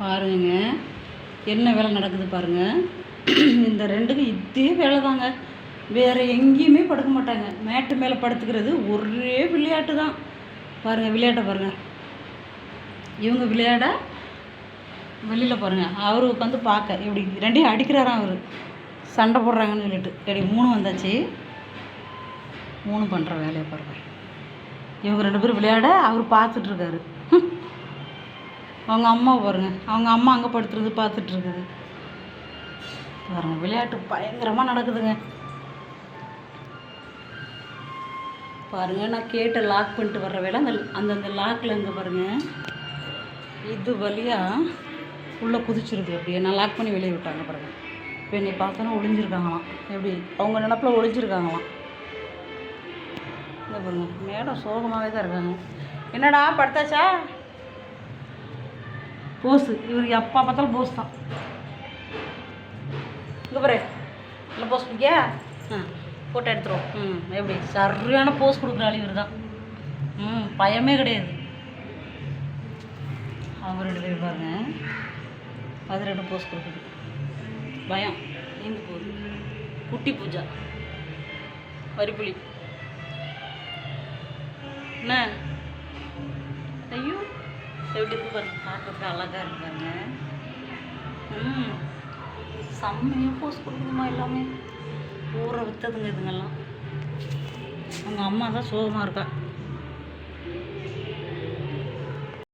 பாருங்க. என்ன வேலை நடக்குது பாருங்க. இந்த ரெண்டுக்கும் இதே வேலை தாங்க. வேறு எங்கேயுமே படுக்க மாட்டாங்க. மேட்டு மேலே படுத்துக்கிறது ஒரே விளையாட்டு தான். பாருங்கள் விளையாட்டை பாருங்கள் இவங்க விளையாட வெளியில் பாருங்கள் அவர் உட்காந்து பார்க்க. இப்படி ரெண்டையும் அடிக்கிறாராம் அவர். சண்டை போடுறாங்கன்னு சொல்லிட்டு. இப்படி மூணு வந்தாச்சு. மூணு பண்ணுற வேலையை பாருங்கள் இவங்க ரெண்டு பேரும் விளையாட அவர் பார்த்துட்ருக்காரு அவங்க அம்மா பாருங்க. அவங்க அம்மா அங்கே படுத்துறது பார்த்துட்ருக்குது. பாருங்க விளையாட்டு பயங்கரமாக நடக்குதுங்க. பாருங்க நான் கேட்டை லாக் பண்ணிட்டு வர்ற வேலை அந்த அந்தந்த லாக்கில் இங்கே பாருங்க. இது வழியாக உள்ளே குதிச்சிருது அப்படியே. நான் லாக் பண்ணி வெளியே விட்டாங்க பாருங்க. இப்போ என்னை பார்த்தோன்னா ஒளிஞ்சிருக்காங்களாம். எப்படி? அவங்க நினப்பில் ஒளிஞ்சிருக்காங்களாம். இந்த பாருங்க மேடம் சோகமாகவே தான் இருக்காங்க. என்னடா படுத்தாச்சா? போஸு இவருக்கு எப்போ பார்த்தாலும் போஸ் தான். இங்கே பாரு இல்லை போஸ் பிடிக்கியா ஆ. ஃபோட்டோ எடுத்துருவோம். ம் எப்படி? சரியான போஸ் கொடுக்குற ஆள் இவர் தான் ம் பயமே கிடையாது. அவங்க ரெண்டு பேர் பாருங்க. அது ரெண்டு போஸ் கொடுக்குது. பயம் நீந்து போகுது. குட்டி பூஜா. வரிப்புலி. என்ன? ஐயோ. எப்படி இருக்கு பாருங்க பார்க்கறதுக்கு இருக்காங்க இருக்கு ம் செம்மையாக போஸ் கொடுக்குதுமா எல்லாமே. ஊற விற்றதுங்க இதுங்கெல்லாம். அவங்க அம்மா தான் சோகமாக இருக்கா?